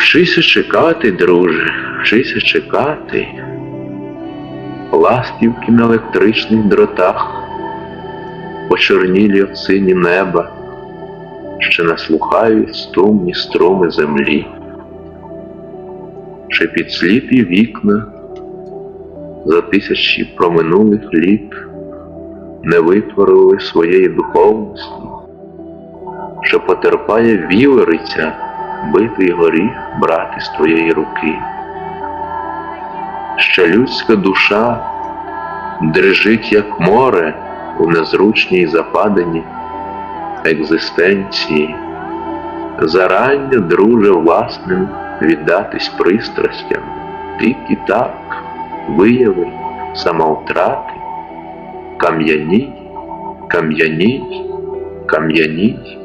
Вчися чекати, друже, вчися чекати. Ластівки на електричних дротах, почорнілі от сині неба, ще наслухають струмні струми землі, чи під сліпі вікна за тисячі проминулих літ не витворили своєї духовності, що потерпає вівериця битий горіх брати з твоєї руки. Що людська душа дрижить, як море у незручній западині екзистенції, зарання, друже, власним віддатись пристрастям, тільки так вияви самовтрати, кам'яніть, кам'яніть, кам'яніть.